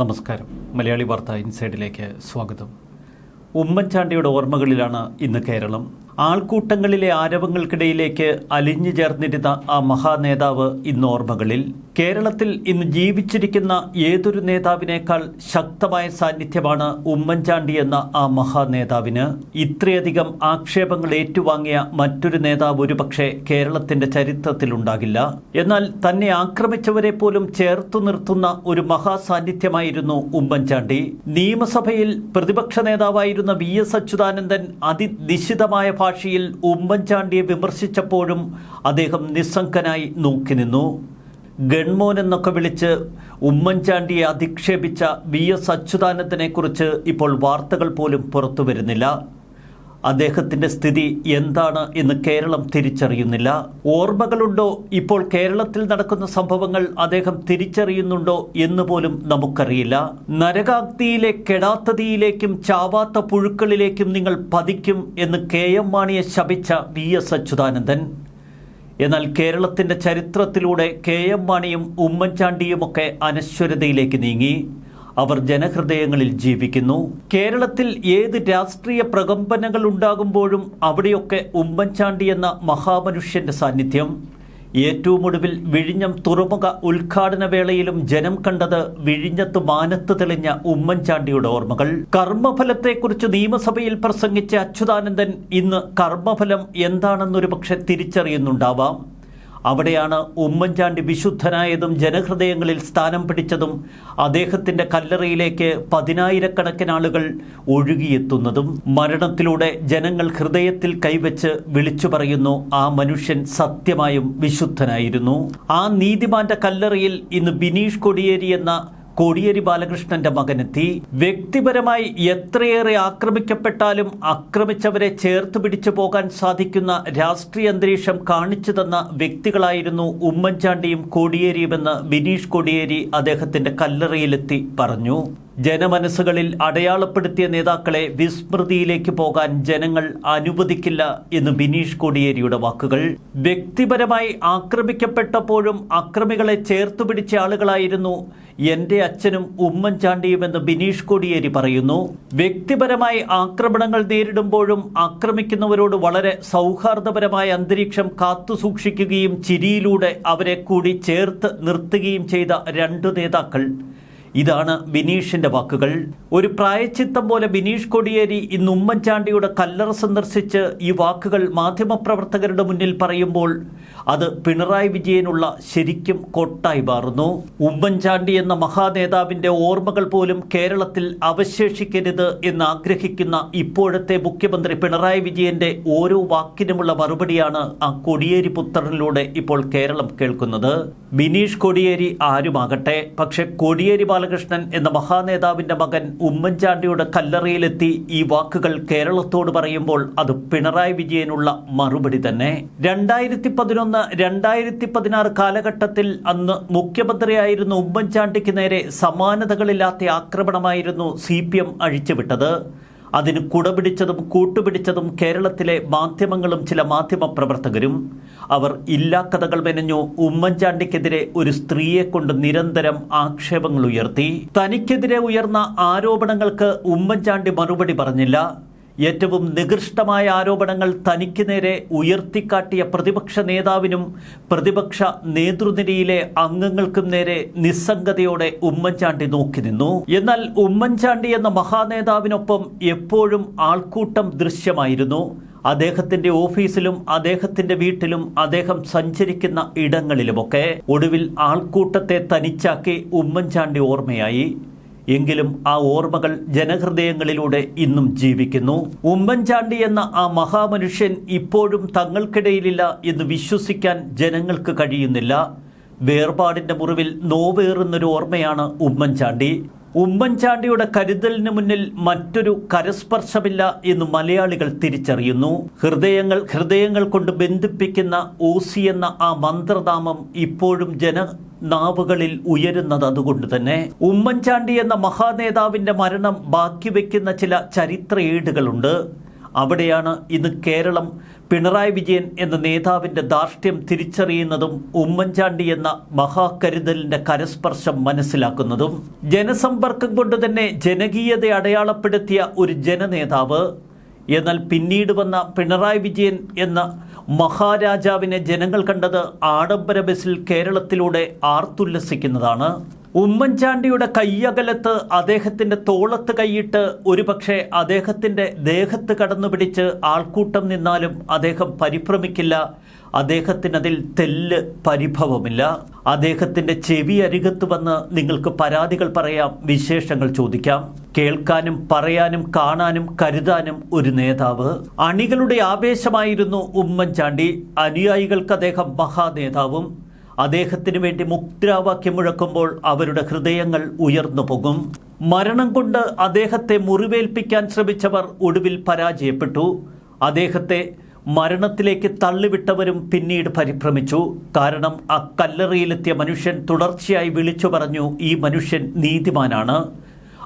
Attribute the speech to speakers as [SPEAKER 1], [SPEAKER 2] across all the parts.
[SPEAKER 1] നമസ്കാരം. മലയാളി വാർത്ത ഇൻസൈഡിലേക്ക് സ്വാഗതം. ഉമ്മൻചാണ്ടിയുടെ ഓർമ്മകളിലാണ് ഇന്ന് കേരളം. ആൾക്കൂട്ടങ്ങളിലെ ആരവങ്ങൾക്കിടയിലേക്ക് അലിഞ്ഞു ചേർന്നിരുന്ന ആ മഹാനേതാവ് ഇന്ന് ഓർമ്മകളിൽ. കേരളത്തിൽ ഇന്ന് ജീവിച്ചിരിക്കുന്ന ഏതൊരു നേതാവിനേക്കാൾ ശക്തമായ സാന്നിധ്യമാണ് ഉമ്മൻചാണ്ടി എന്ന ആ മഹാനേതാവിന്. ഇത്രയധികം ആക്ഷേപങ്ങൾ ഏറ്റുവാങ്ങിയ മറ്റൊരു നേതാവ് ഒരുപക്ഷെ കേരളത്തിന്റെ ചരിത്രത്തിലുണ്ടാകില്ല എന്നാൽ തന്നെ ആക്രമിച്ചവരെ പോലും ചേർത്തു നിർത്തുന്ന ഒരു മഹാസാന്നിധ്യമായിരുന്നു ഉമ്മൻചാണ്ടി. നിയമസഭയിൽ പ്രതിപക്ഷ നേതാവായിരുന്ന വി എസ് അച്യുതാനന്ദൻ അതിനിശിതമായ ഭാഷയിൽ ഉമ്മൻചാണ്ടിയെ വിമർശിച്ചപ്പോഴും അദ്ദേഹം നിസ്സംഗനായി നോക്കി നിന്നു. ഗൺമോൻ എന്നൊക്കെ വിളിച്ച് ഉമ്മൻചാണ്ടിയെ അധിക്ഷേപിച്ച വി എസ് അച്യുതാനന്ദനെ കുറിച്ച് ഇപ്പോൾ വാർത്തകൾ പോലും പുറത്തു വരുന്നില്ല. അദ്ദേഹത്തിന്റെ സ്ഥിതി എന്താണ് എന്ന് കേരളം തിരിച്ചറിയുന്നില്ല. ഓർമ്മകളുണ്ടോ? ഇപ്പോൾ കേരളത്തിൽ നടക്കുന്ന സംഭവങ്ങൾ അദ്ദേഹം തിരിച്ചറിയുന്നുണ്ടോ എന്ന് പോലും നമുക്കറിയില്ല. നരകാഗ്നിയിലെ കെടാത്തതിയിലേക്കും ചാവാത്ത പുഴുക്കളിലേക്കും നിങ്ങൾ പതിക്കും എന്ന് കെ എം മാണിയെ ശപിച്ച വി എസ് അച്യുതാനന്ദൻ. എന്നാൽ കേരളത്തിന്റെ ചരിത്രത്തിലൂടെ കെ എം മാണിയും ഉമ്മൻചാണ്ടിയുമൊക്കെ അനശ്വരതയിലേക്ക് നീങ്ങി. അവർ ജനഹൃദയങ്ങളിൽ ജീവിക്കുന്നു. കേരളത്തിൽ ഏത് രാഷ്ട്രീയ പ്രകമ്പനങ്ങൾ ഉണ്ടാകുമ്പോഴും അവിടെയൊക്കെ ഉമ്മൻചാണ്ടി എന്ന മഹാമനുഷ്യന്റെ സാന്നിധ്യം. ഏറ്റവും ഒടുവിൽ വിഴിഞ്ഞം തുറമുഖ ഉദ്ഘാടന വേളയിലും ജനം കണ്ടത് വിഴിഞ്ഞത്ത് മാനത്ത് തെളിഞ്ഞ ഉമ്മൻചാണ്ടിയുടെ ഓർമ്മകൾ. കർമ്മഫലത്തെക്കുറിച്ച് നിയമസഭയിൽ പ്രസംഗിച്ച അച്യുതാനന്ദൻ ഇന്ന് കർമ്മഫലം എന്താണെന്നൊരു പക്ഷെ തിരിച്ചറിയുന്നുണ്ടാവാം. അവിടെയാണ് ഉമ്മൻചാണ്ടി വിശുദ്ധനായതും ജനഹൃദയങ്ങളിൽ സ്ഥാനം പിടിച്ചതും അദ്ദേഹത്തിന്റെ കല്ലറയിലേക്ക് പതിനായിരക്കണക്കിന് ആളുകൾ ഒഴുകിയെത്തുന്നതും മരണത്തിലൂടെ ജനങ്ങൾ ഹൃദയത്തിൽ കൈവച്ച് വിളിച്ചു പറയുന്നു ആ മനുഷ്യൻ സത്യമായും വിശുദ്ധനായിരുന്നു. ആ നീതിമാന്റെ കല്ലറയിൽ ഇന്ന് ബിനീഷ് കൊടിയേരി എന്ന കോടിയേരി ബാലകൃഷ്ണന്റെ മകനെത്തി. വ്യക്തിപരമായി എത്രയേറെ ആക്രമിക്കപ്പെട്ടാലും ആക്രമിച്ചവരെ ചേർത്ത് പിടിച്ചു പോകാൻ സാധിക്കുന്ന രാഷ്ട്രീയ അന്തരീക്ഷം കാണിച്ചു തന്ന വ്യക്തികളായിരുന്നു ഉമ്മൻചാണ്ടിയും കോടിയേരിയുമെന്ന് ബിനീഷ് കോടിയേരി അദ്ദേഹത്തിന്റെ കല്ലറയിലെത്തി പറഞ്ഞു. ജനമനസ്സുകളിൽ അടയാളപ്പെടുത്തിയ നേതാക്കളെ വിസ്മൃതിയിലേക്ക് പോകാൻ ജനങ്ങൾ അനുവദിക്കില്ല എന്ന് ബിനീഷ് കോടിയേരിയുടെ വാക്കുകൾ. വ്യക്തിപരമായി ആക്രമിക്കപ്പെട്ടപ്പോഴും അക്രമികളെ ചേർത്തുപിടിച്ച ആളുകളായിരുന്നു എന്റെ അച്ഛനും ഉമ്മൻചാണ്ടിയുമെന്ന് ബിനീഷ് കോടിയേരി പറയുന്നു. വ്യക്തിപരമായി ആക്രമണങ്ങൾ നേരിടുമ്പോഴും ആക്രമിക്കുന്നവരോട് വളരെ സൗഹാർദ്ദപരമായ അന്തരീക്ഷം കാത്തുസൂക്ഷിക്കുകയും ചിരിയിലൂടെ അവരെ കൂടി ചേർത്ത് നിർത്തുകയും ചെയ്ത രണ്ടു നേതാക്കൾ ഇതാണ് ബിനീഷിന്റെ വാക്കുകൾ. ഒരു പ്രായച്ചിത്തം പോലെ ബിനീഷ് കൊടിയേരി ഇന്ന് ഉമ്മൻചാണ്ടിയുടെ കല്ലറ സന്ദർശിച്ച് ഈ വാക്കുകൾ മാധ്യമപ്രവർത്തകരുടെ മുന്നിൽ പറയുമ്പോൾ അത് പിണറായി വിജയനുള്ള ശരിക്കും കൊട്ടായി മാറുന്നു. ഉമ്മൻചാണ്ടി എന്ന മഹാനേതാവിന്റെ ഓർമ്മകൾ പോലും കേരളത്തിൽ അവശേഷിക്കരുത് എന്ന് ആഗ്രഹിക്കുന്ന ഇപ്പോഴത്തെ മുഖ്യമന്ത്രി പിണറായി വിജയന്റെ ഓരോ വാക്കിനുമുള്ള മറുപടിയാണ് ആ കൊടിയേരി പുത്രനിലൂടെ ഇപ്പോൾ കേരളം കേൾക്കുന്നത്. ബിനീഷ് കൊടിയേരി ആരുമാകട്ടെ? പക്ഷെ കൊടിയേരി ബാലകൃഷ്ണൻ എന്ന മഹാനേതാവിന്റെ മകൻ ഉമ്മൻചാണ്ടിയുടെ കല്ലറയിലെത്തി ഈ വാക്കുകൾ കേരളത്തോട് പറയുമ്പോൾ അത് പിണറായി വിജയനുള്ള മറുപടി തന്നെ. രണ്ടായിരത്തി പതിനൊന്ന് രണ്ടായിരത്തി പതിനാറ് കാലഘട്ടത്തിൽ അന്ന് മുഖ്യമന്ത്രിയായിരുന്ന ഉമ്മൻചാണ്ടിക്ക് നേരെ സമാനതകളില്ലാത്ത ആക്രമണമായിരുന്നു സി പി എം അഴിച്ചുവിട്ടത്. അതിന് കുടപിടിച്ചതും കൂട്ടുപിടിച്ചതും കേരളത്തിലെ മാധ്യമങ്ങളും ചില മാധ്യമ പ്രവർത്തകരും. അവർ ഇല്ലാ കഥകൾ മെനഞ്ഞു ഉമ്മൻചാണ്ടിക്കെതിരെ ഒരു സ്ത്രീയെ കൊണ്ട് നിരന്തരം ആക്ഷേപങ്ങൾ ഉയർത്തി. തനിക്കെതിരെ ഉയർന്ന ആരോപണങ്ങൾക്ക് ഉമ്മൻചാണ്ടി മറുപടി പറഞ്ഞില്ല. ഏറ്റവും നികൃഷ്ടമായ ആരോപണങ്ങൾ തനിക്ക് നേരെ ഉയർത്തിക്കാട്ടിയ പ്രതിപക്ഷ നേതാവിനും പ്രതിപക്ഷ നേതൃനിരയിലെ അംഗങ്ങൾക്കും നേരെ നിസ്സംഗതയോടെ ഉമ്മൻചാണ്ടി നോക്കി നിന്നു. എന്നാൽ ഉമ്മൻചാണ്ടി എന്ന മഹാനേതാവിനൊപ്പം എപ്പോഴും ആൾക്കൂട്ടം ദൃശ്യമായിരുന്നു. അദ്ദേഹത്തിന്റെ ഓഫീസിലും അദ്ദേഹത്തിന്റെ വീട്ടിലും അദ്ദേഹം സഞ്ചരിക്കുന്ന ഇടങ്ങളിലുമൊക്കെ ഒടുവിൽ ആൾക്കൂട്ടത്തെ തനിച്ചാക്കി ഉമ്മൻചാണ്ടി ഓർമ്മയായി. എങ്കിലും ആ ഓർമ്മകൾ ജനഹൃദയങ്ങളിലൂടെ ഇന്നും ജീവിക്കുന്നു. ഉമ്മൻചാണ്ടി എന്ന ആ മഹാമനുഷ്യൻ ഇപ്പോഴും തങ്ങൾക്കിടയിലില്ല എന്ന് വിശ്വസിക്കാൻ ജനങ്ങൾക്ക് കഴിയുന്നില്ല. വേർപാടിന്റെ മുറിവിൽ നോവേറുന്നൊരു ഓർമ്മയാണ് ഉമ്മൻചാണ്ടി. ഉമ്മൻചാണ്ടിയുടെ കരുതലിന് മുന്നിൽ മറ്റൊരു കരസ്പർശമില്ല എന്ന് മലയാളികൾ തിരിച്ചറിയുന്നു. ഹൃദയങ്ങൾ ഹൃദയങ്ങൾ കൊണ്ട് ബന്ധിപ്പിക്കുന്ന ഓസി എന്ന ആ മന്ത്രനാമം ഇപ്പോഴും ജന നാവുകളിൽ ഉയരുന്നത് അതുകൊണ്ട് തന്നെ ഉമ്മൻചാണ്ടി എന്ന മഹാനേതാവിന്റെ മരണം ബാക്കി വയ്ക്കുന്ന ചില ചരിത്ര ഏടുകളുണ്ട്. അവിടെയാണ് ഇന്ന് കേരളം പിണറായി വിജയൻ എന്ന നേതാവിന്റെ ധാർഷ്ട്യം തിരിച്ചറിയുന്നതും ഉമ്മൻചാണ്ടി എന്ന മഹാകരുതലിന്റെ കരസ്പർശം മനസ്സിലാക്കുന്നതും. ജനസമ്പർക്കം കൊണ്ട് തന്നെ ജനകീയത അടയാളപ്പെടുത്തിയ ഒരു ജനനേതാവ് എന്നാൽ പിന്നീട് വന്ന പിണറായി വിജയൻ എന്ന മഹാരാജാവിനെ ജനങ്ങൾ കണ്ടത് ആഡംബര ബസ്സിൽ കേരളത്തിലൂടെ ആർത്തുല്ലസിക്കുന്നതാണ്. ഉമ്മൻചാണ്ടിയുടെ കയ്യകലത്ത് അദ്ദേഹത്തിന്റെ തോളത്ത് കൈയിട്ട് ഒരുപക്ഷെ അദ്ദേഹത്തിന്റെ ദേഹത്ത് കടന്നു പിടിച്ച് ആൾക്കൂട്ടം നിന്നാലും അദ്ദേഹം പരിഭ്രമിക്കില്ല. അദ്ദേഹത്തിനതിൽ തെല്ല് പരിഭവമില്ല. അദ്ദേഹത്തിന്റെ ചെവി അരികത്ത് വന്ന് നിങ്ങൾക്ക് പരാതികൾ പറയാം വിശേഷങ്ങൾ ചോദിക്കാം. കേൾക്കാനും പറയാനും കാണാനും കരുതാനും ഒരു നേതാവ്. അണികളുടെ ആവേശമായിരുന്നു ഉമ്മൻചാണ്ടി. അനുയായികൾക്ക് അദ്ദേഹം മഹാനേതാവും. അദ്ദേഹത്തിന് വേണ്ടി മുദ്രാവാക്യം മുഴക്കുമ്പോൾ അവരുടെ ഹൃദയങ്ങൾ ഉയർന്നു പോകും മരണം കൊണ്ട് അദ്ദേഹത്തെ മുറിവേൽപ്പിക്കാൻ ശ്രമിച്ചവർ ഒടുവിൽ പരാജയപ്പെട്ടു. അദ്ദേഹത്തെ മരണത്തിലേക്ക് തള്ളിവിട്ടവരും പിന്നീട് പരിഭ്രമിച്ചു. കാരണം ആ കല്ലറയിലെത്തിയ മനുഷ്യൻ തുടർച്ചയായി വിളിച്ചു പറഞ്ഞു ഈ മനുഷ്യൻ നീതിമാനാണ്.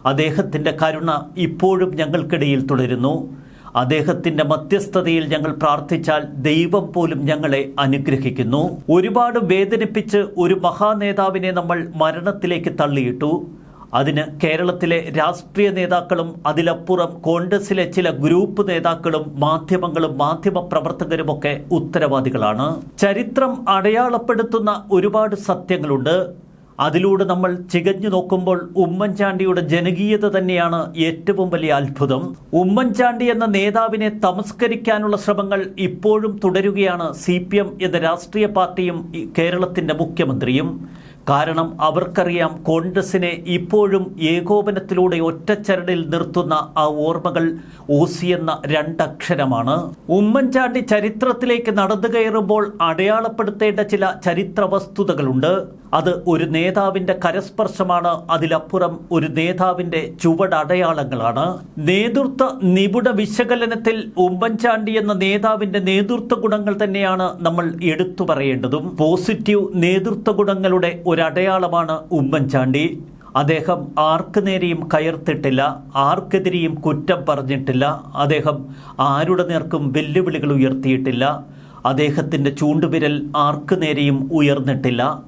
[SPEAKER 1] അദ്ദേഹത്തിന്റെ കരുണ ഇപ്പോഴും ഞങ്ങൾക്കിടയിൽ തുടരുന്നു. അദ്ദേഹത്തിന്റെ മധ്യസ്ഥതയിൽ ഞങ്ങൾ പ്രാർത്ഥിച്ചാൽ ദൈവം പോലും ഞങ്ങളെ അനുഗ്രഹിക്കുന്നു. ഒരുപാട് വേദനിപ്പിച്ച് ഒരു മഹാനേതാവിനെ നമ്മൾ മരണത്തിലേക്ക് തള്ളിയിട്ടു. അതിന് കേരളത്തിലെ രാഷ്ട്രീയ നേതാക്കളും അതിലപ്പുറം കോൺഗ്രസിലെ ചില ഗ്രൂപ്പ് നേതാക്കളും മാധ്യമങ്ങളും മാധ്യമ പ്രവർത്തകരുമൊക്കെ ഉത്തരവാദികളാണ്. ചരിത്രം അടയാളപ്പെടുത്തുന്ന ഒരുപാട് സത്യങ്ങളുണ്ട്. അതിലൂടെ നമ്മൾ ചികഞ്ഞു നോക്കുമ്പോൾ ഉമ്മൻചാണ്ടിയുടെ ജനകീയത തന്നെയാണ് ഏറ്റവും വലിയ അത്ഭുതം. ഉമ്മൻചാണ്ടി എന്ന നേതാവിനെ തമസ്കരിക്കാനുള്ള ശ്രമങ്ങൾ ഇപ്പോഴും തുടരുകയാണ് സി എന്ന രാഷ്ട്രീയ പാർട്ടിയും കേരളത്തിന്റെ മുഖ്യമന്ത്രിയും. കാരണം അവർക്കറിയാം കോൺഗ്രസിനെ ഇപ്പോഴും ഏകോപനത്തിലൂടെ ഒറ്റച്ചരടിൽ നിർത്തുന്ന ആ ഓർമ്മകൾ ഓസി എന്ന രണ്ടക്ഷരമാണ്. ഉമ്മൻചാണ്ടി ചരിത്രത്തിലേക്ക് നടന്നു കയറുമ്പോൾ അടയാളപ്പെടുത്തേണ്ട ചില ചരിത്ര വസ്തുതകളുണ്ട്. അത് ഒരു നേതാവിന്റെ കരസ്പർശമാണ്. അതിലപ്പുറം ഒരു നേതാവിന്റെ ചുവടടയാളങ്ങളാണ് നേതൃത്വ നിപുണ വിശകലനത്തിൽ ഉമ്മൻചാണ്ടി എന്ന നേതാവിന്റെ നേതൃത്വ ഗുണങ്ങൾ തന്നെയാണ് നമ്മൾ എടുത്തു പറയേണ്ടതും. പോസിറ്റീവ് നേതൃത്വ ഗുണങ്ങളുടെ ഒരടയാളമാണ് ഉമ്മൻചാണ്ടി. അദ്ദേഹം ആർക്ക് നേരെയും കയർത്തിട്ടില്ല ആർക്കെതിരെയും കുറ്റം പറഞ്ഞിട്ടില്ല. അദ്ദേഹം ആരുടെ നേർക്കും വെല്ലുവിളികൾ ഉയർത്തിയിട്ടില്ല. അദ്ദേഹത്തിന്റെ ചൂണ്ടുവിരൽ ആർക്ക് നേരെയും ഉയർന്നിട്ടില്ല.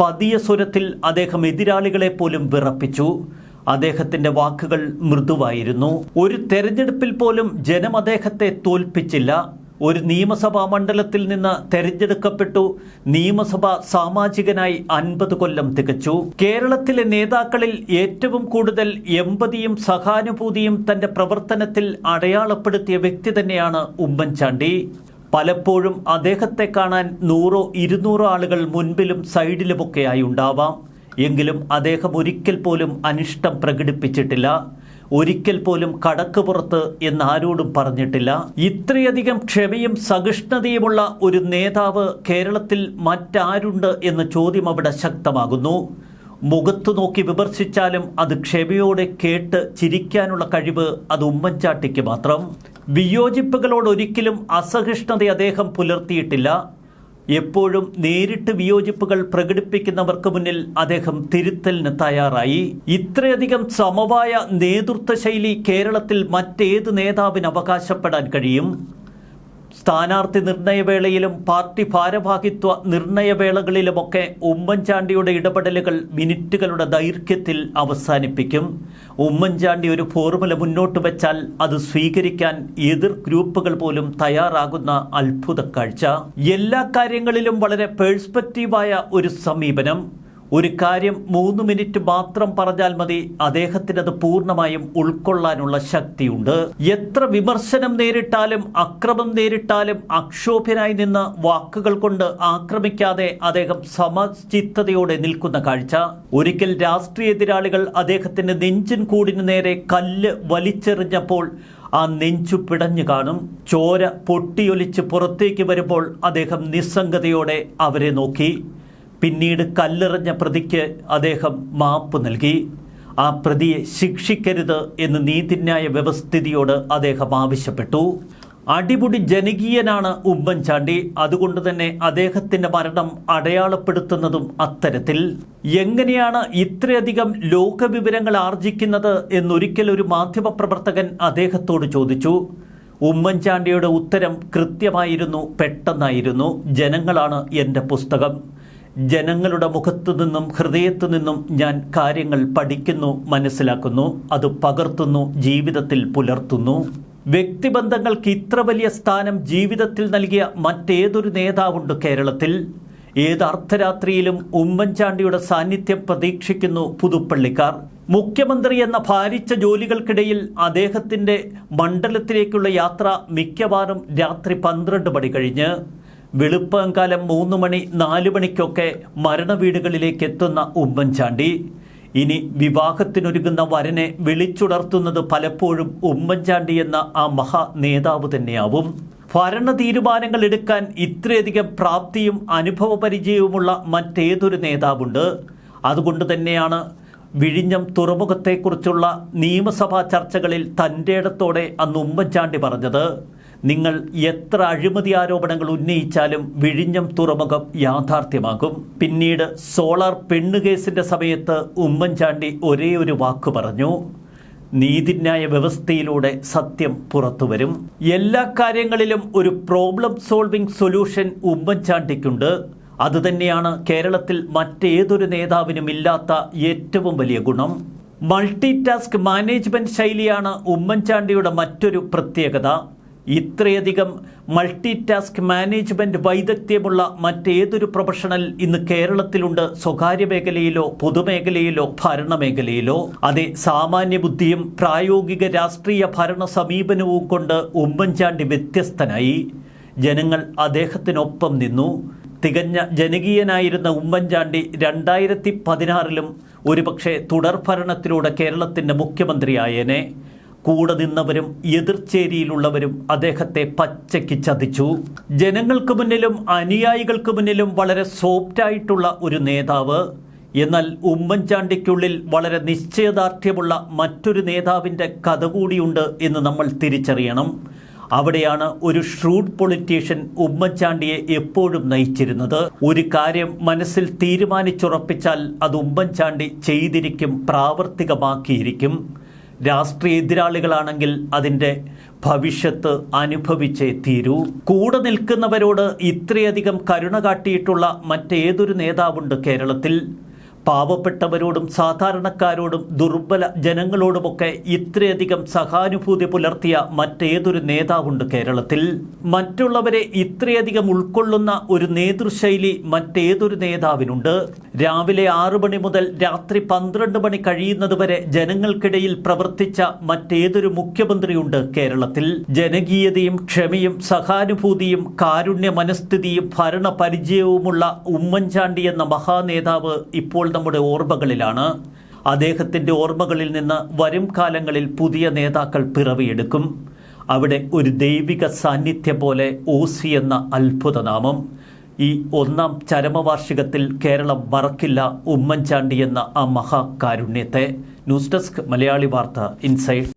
[SPEAKER 1] പതിയ സ്വരത്തിൽ അദ്ദേഹം എതിരാളികളെ പോലും വിറപ്പിച്ചു. അദ്ദേഹത്തിന്റെ വാക്കുകൾ മൃദുവായിരുന്നു. ഒരു തെരഞ്ഞെടുപ്പിൽ പോലും ജനം അദ്ദേഹത്തെ തോൽപ്പിച്ചില്ല. ഒരു നിയമസഭാ മണ്ഡലത്തിൽ നിന്ന് തെരഞ്ഞെടുക്കപ്പെട്ടു. നിയമസഭ സാമാജികനായി അൻപത് കൊല്ലം തികച്ചു. കേരളത്തിലെ നേതാക്കളിൽ ഏറ്റവും കൂടുതൽ എമ്പതിയും സഹാനുഭൂതിയും തന്റെ പ്രവർത്തനത്തിൽ അടയാളപ്പെടുത്തിയ വ്യക്തി തന്നെയാണ് ഉമ്മൻചാണ്ടി. പലപ്പോഴും അദ്ദേഹത്തെ കാണാൻ നൂറോ ഇരുന്നൂറോ ആളുകൾ മുൻപിലും സൈഡിലുമൊക്കെയായി ഉണ്ടാവാം. എങ്കിലും അദ്ദേഹം ഒരിക്കൽ പോലും അനിഷ്ടം പ്രകടിപ്പിച്ചിട്ടില്ല. ഒരിക്കൽ പോലും കടക്ക് പുറത്ത് എന്ന് ആരോടും പറഞ്ഞിട്ടില്ല. ഇത്രയധികം ക്ഷമയും സഹിഷ്ണുതയുമുള്ള ഒരു നേതാവ് കേരളത്തിൽ മറ്റാരുണ്ട് എന്ന ചോദ്യം അവിടെ ശക്തമാകുന്നു. മുഖത്തു നോക്കി വിമർശിച്ചാലും അത് ക്ഷമയോടെ കേട്ട് ചിരിക്കാനുള്ള കഴിവ് അത് ഉമ്മൻചാട്ടിക്ക് മാത്രം. വിയോജിപ്പുകളോട് ഒരിക്കലും അസഹിഷ്ണുത അദ്ദേഹം പുലർത്തിയിട്ടില്ല. എപ്പോഴും നേരിട്ട് വിയോജിപ്പുകൾ പ്രകടിപ്പിക്കുന്നവർക്ക് മുന്നിൽ അദ്ദേഹം തിരുത്തലിന് തയ്യാറായി. ഇത്രയധികം സമവായ നേതൃത്വ ശൈലി കേരളത്തിൽ മറ്റേത് നേതാവിന് അവകാശപ്പെടാൻ കഴിയും? സ്ഥാനാർത്ഥി നിർണയവേളയിലും പാർട്ടി ഭാരവാഹിത്വ നിർണയവേളകളിലുമൊക്കെ ഉമ്മൻചാണ്ടിയുടെ ഇടപെടലുകൾ മിനിറ്റുകളുടെ ദൈർഘ്യത്തിൽ അവസാനിപ്പിക്കും. ഉമ്മൻചാണ്ടി ഒരു ഫോർമുല മുന്നോട്ട് വെച്ചാൽ അത് സ്വീകരിക്കാൻ എതിർ ഗ്രൂപ്പുകൾ പോലും തയ്യാറാകുന്ന അത്ഭുത കാഴ്ച. എല്ലാ കാര്യങ്ങളിലും വളരെ പേഴ്സ്പെക്റ്റീവായ ഒരു സമീപനം. ഒരു കാര്യം മൂന്ന് മിനിറ്റ് മാത്രം പറഞ്ഞാൽ മതി. അദ്ദേഹത്തിന് അത് പൂർണമായും ഉൾക്കൊള്ളാനുള്ള ശക്തിയുണ്ട്. എത്ര വിമർശനം നേരിട്ടാലും അക്രമം നേരിട്ടാലും അക്ഷോഭ്യനായി നിന്ന് വാക്കുകൾ കൊണ്ട് ആക്രമിക്കാതെ അദ്ദേഹം സമചിത്തതയോടെ നിൽക്കുന്ന കാഴ്ച. ഒരിക്കൽ രാഷ്ട്രീയ എതിരാളികൾ അദ്ദേഹത്തിന്റെ നെഞ്ചിൻ കൂടിന് നേരെ കല്ല് വലിച്ചെറിഞ്ഞപ്പോൾ ആ നെഞ്ചു പിടഞ്ഞു കാണും. ചോര പൊട്ടിയൊലിച്ച് പുറത്തേക്ക് വരുമ്പോൾ അദ്ദേഹം നിസ്സംഗതയോടെ അവരെ നോക്കി. പിന്നീട് കല്ലെറിഞ്ഞ പ്രതിക്ക് അദ്ദേഹം മാപ്പ് നൽകി. ആ പ്രതിയെ ശിക്ഷിക്കരുത് എന്ന് നീതിന്യായ വ്യവസ്ഥിതിയോട് അദ്ദേഹം ആവശ്യപ്പെട്ടു. അടിപൊളി ജനകീയനാണ് ഉമ്മൻചാണ്ടി. അതുകൊണ്ട് തന്നെ അദ്ദേഹത്തിന്റെ മരണം അടയാളപ്പെടുത്തുന്നതും അത്തരത്തിൽ. എങ്ങനെയാണ് ഇത്രയധികം ലോകവിവരങ്ങൾ ആർജിക്കുന്നത് എന്നൊരിക്കൽ ഒരു മാധ്യമപ്രവർത്തകൻ അദ്ദേഹത്തോട് ചോദിച്ചു. ഉമ്മൻചാണ്ടിയുടെ ഉത്തരം കൃത്യമായിരുന്നു പെട്ടെന്നായിരുന്നു. ജനങ്ങളാണ് എന്റെ പുസ്തകം. ജനങ്ങളുടെ മുഖത്തു നിന്നും ഹൃദയത്തു നിന്നും ഞാൻ കാര്യങ്ങൾ പഠിക്കുന്നു മനസ്സിലാക്കുന്നു. അത് പകർത്തുന്നു ജീവിതത്തിൽ പുലർത്തുന്നു. വ്യക്തിബന്ധങ്ങൾക്ക് ഇത്ര വലിയ സ്ഥാനം ജീവിതത്തിൽ നൽകിയ മറ്റേതൊരു നേതാവുണ്ട് കേരളത്തിൽ. ഏത് അർദ്ധരാത്രിയിലും ഉമ്മൻചാണ്ടിയുടെ സാന്നിധ്യം പ്രതീക്ഷിക്കുന്നു പുതുപ്പള്ളിക്കാർ. മുഖ്യമന്ത്രി എന്ന ഭാരിച്ച ജോലികൾക്കിടയിൽ അദ്ദേഹത്തിന്റെ മണ്ഡലത്തിലേക്കുള്ള യാത്ര മിക്കവാറും രാത്രി പന്ത്രണ്ട് മണി കഴിഞ്ഞ്. വെളുപ്പാങ്കാലം മൂന്ന് മണി നാല് മണിക്കൊക്കെ മരണവീടുകളിലേക്ക് എത്തുന്ന ഉമ്മൻചാണ്ടി. ഇനി വിവാഹത്തിനൊരുങ്ങുന്ന വരനെ വിളിച്ചുണർത്തുന്നത് പലപ്പോഴും ഉമ്മൻചാണ്ടി എന്ന ആ മഹാ നേതാവ് തന്നെയാവും. ഭരണ തീരുമാനങ്ങൾ എടുക്കാൻ ഇത്രയധികം പ്രാപ്തിയും അനുഭവ പരിചയവുമുള്ള മറ്റേതൊരു നേതാവുണ്ട്. അതുകൊണ്ട് തന്നെയാണ് വിഴിഞ്ഞം തുറമുഖത്തെക്കുറിച്ചുള്ള നിയമസഭാ ചർച്ചകളിൽ തന്റെ ഇടത്തോടെ അന്ന് ഉമ്മൻചാണ്ടി പറഞ്ഞത്. നിങ്ങൾ എത്ര അഴിമതി ആരോപണങ്ങൾ ഉന്നയിച്ചാലും വിഴിഞ്ഞം തുറമുഖം യാഥാർത്ഥ്യമാകും. പിന്നീട് സോളാർ പെണ്ണുകേസിന്റെ സമയത്ത് ഉമ്മൻചാണ്ടി ഒരേ ഒരു വാക്ക് പറഞ്ഞു. നീതിന്യായ വ്യവസ്ഥയിലൂടെ സത്യം പുറത്തുവരും. എല്ലാ കാര്യങ്ങളിലും ഒരു പ്രോബ്ലം സോൾവിംഗ് സൊല്യൂഷൻ ഉമ്മൻചാണ്ടിക്കുണ്ട്. അതുതന്നെയാണ് കേരളത്തിൽ മറ്റേതൊരു നേതാവിനും ഇല്ലാത്ത ഏറ്റവും വലിയ ഗുണം. മൾട്ടി ടാസ്ക് മാനേജ്മെന്റ് ശൈലിയാണ് ഉമ്മൻചാണ്ടിയുടെ മറ്റൊരു പ്രത്യേകത. ഇത്രയധികം മൾട്ടി ടാസ്ക് മാനേജ്മെന്റ് വൈദഗ്ധ്യമുള്ള മറ്റേതൊരു പ്രൊഫഷണൽ ഇന്ന് കേരളത്തിലുണ്ട്. സ്വകാര്യ മേഖലയിലോ പൊതുമേഖലയിലോ ഭരണമേഖലയിലോ. അതെ സാമാന്യ ബുദ്ധിയും പ്രായോഗിക രാഷ്ട്രീയ ഭരണ സമീപനവും കൊണ്ട് ഉമ്മൻചാണ്ടി വ്യത്യസ്തനായി. ജനങ്ങൾ അദ്ദേഹത്തിനൊപ്പം നിന്നു. തികഞ്ഞ ജനകീയനായിരുന്ന ഉമ്മൻചാണ്ടി രണ്ടായിരത്തി പതിനാറിലും ഒരുപക്ഷെ തുടർഭരണത്തിലൂടെ കേരളത്തിന്റെ മുഖ്യമന്ത്രിയായേനെ. കൂടെ നിന്നവരും എതിർച്ചേരിയിലുള്ളവരും അദ്ദേഹത്തെ പച്ചയ്ക്ക് ചതിച്ചു. ജനങ്ങൾക്ക് മുന്നിലും അനുയായികൾക്ക് മുന്നിലും വളരെ സോഫ്റ്റായിട്ടുള്ള ഒരു നേതാവ്. എന്നാൽ ഉമ്മൻചാണ്ടിക്കുള്ളിൽ വളരെ നിശ്ചയദാർഢ്യമുള്ള മറ്റൊരു നേതാവിന്റെ കഥ കൂടിയുണ്ട് എന്ന് നമ്മൾ തിരിച്ചറിയണം. അവിടെയാണ് ഒരു ഷ്രൂഡ് പൊളിറ്റീഷ്യൻ ഉമ്മൻചാണ്ടിയെ എപ്പോഴും നയിച്ചിരുന്നത്. ഒരു കാര്യം മനസ്സിൽ തീരുമാനിച്ചുറപ്പിച്ചാൽ അത് ഉമ്മൻചാണ്ടി ചെയ്തിരിക്കും പ്രാവർത്തികമാക്കിയിരിക്കും. രാഷ്ട്രീയ എതിരാളികളാണെങ്കിൽ അതിന്റെ ഭവിഷ്യത്ത് അനുഭവിച്ചേ തീരൂ. കൂടെ നിൽക്കുന്നവരോട് ഇത്രയധികം കരുണ കാട്ടിയിട്ടുള്ള മറ്റേതൊരു നേതാവുണ്ട് കേരളത്തിൽ. പാവപ്പെട്ടവരോടും സാധാരണക്കാരോടും ദുർബല ജനങ്ങളോടുമൊക്കെ ഇത്രയധികം സഹാനുഭൂതി പുലർത്തിയ മറ്റേതൊരു നേതാവുണ്ട് കേരളത്തിൽ. മറ്റുള്ളവരെ ഇത്രയധികം ഉൾക്കൊള്ളുന്ന ഒരു നേതൃശൈലി മറ്റേതൊരു നേതാവിനുണ്ട്? രാവിലെ ആറു മണി മുതൽ രാത്രി പന്ത്രണ്ട് മണി കഴിയുന്നതുവരെ ജനങ്ങൾക്കിടയിൽ പ്രവർത്തിച്ച മറ്റേതൊരു മുഖ്യമന്ത്രിയുണ്ട് കേരളത്തിൽ. ജനകീയതയും ക്ഷമയും സഹാനുഭൂതിയും കാരുണ്യ മനസ്ഥിതിയും ഭരണ പരിചയവുമുള്ള ഉമ്മൻചാണ്ടി എന്ന മഹാനേതാവ് ഇപ്പോൾ നമ്മുടെ ഓർമ്മകളിലാണ്. അദ്ദേഹത്തിന്റെ ഓർമ്മകളിൽ നിന്ന് വരും കാലങ്ങളിൽ പുതിയ നേതാക്കൾ പിറവിയെടുക്കും. അവിടെ ഒരു ദൈവിക സാന്നിധ്യം പോലെ ഓസി എന്ന അത്ഭുതനാമം. ഈ ഒന്നാം ചരമവാർഷികത്തിൽ കേരളം മറക്കില്ല ഉമ്മൻചാണ്ടി എന്ന ആ മഹാകാരുണ്യത്തെ. ന്യൂസ് ഡെസ്ക് മലയാളി വാർത്ത ഇൻസൈഡ്.